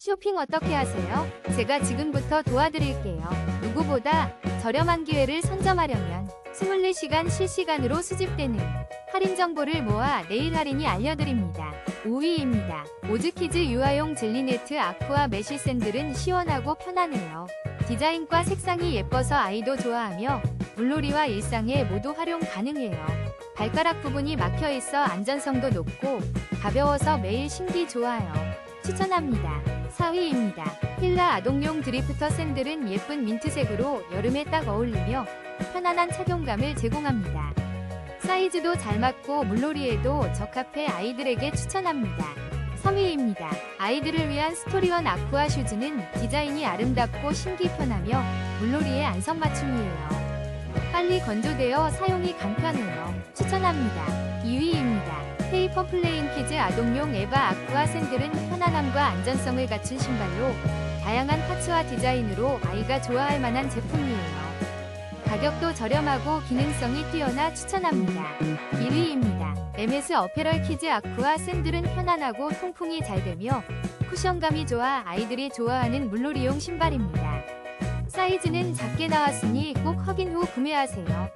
쇼핑 어떻게 하세요? 제가 지금부터 도와드릴게요. 누구보다 저렴한 기회를 선점하려면 24시간 실시간으로 수집되는 할인 정보를 모아 내일 할인이 알려드립니다. 5위입니다. 오즈키즈 유아용 젤리네트 아쿠아 메쉬 샌들은 시원하고 편하네요. 디자인과 색상이 예뻐서 아이도 좋아하며 물놀이와 일상에 모두 활용 가능해요. 발가락 부분이 막혀 있어 안전성도 높고 가벼워서 매일 신기 좋아요. 추천합니다. 4위입니다. 힐라 아동용 드리프터 샌들은 예쁜 민트색으로 여름에 딱 어울리며 편안한 착용감을 제공합니다. 사이즈도 잘 맞고 물놀이에도 적합해 아이들에게 추천합니다. 3위입니다. 아이들을 위한 스토리원 아쿠아 슈즈는 디자인이 아름답고 신기 편하며 물놀이에 안성맞춤이에요. 빨리 건조되어 사용이 간편해요. 추천합니다. 2위입니다. 페이퍼 플레인 키즈 아동용 에바 아쿠아 샌들은 편안함과 안전성을 갖춘 신발로 다양한 파츠와 디자인으로 아이가 좋아할 만한 제품이에요. 가격도 저렴하고 기능성이 뛰어나 추천합니다. 1위입니다. MS 어페럴 키즈 아쿠아 샌들은 편안하고 통풍이 잘 되며 쿠션감이 좋아 아이들이 좋아하는 물놀이용 신발입니다. 사이즈는 작게 나왔으니 꼭 확인 후 구매하세요.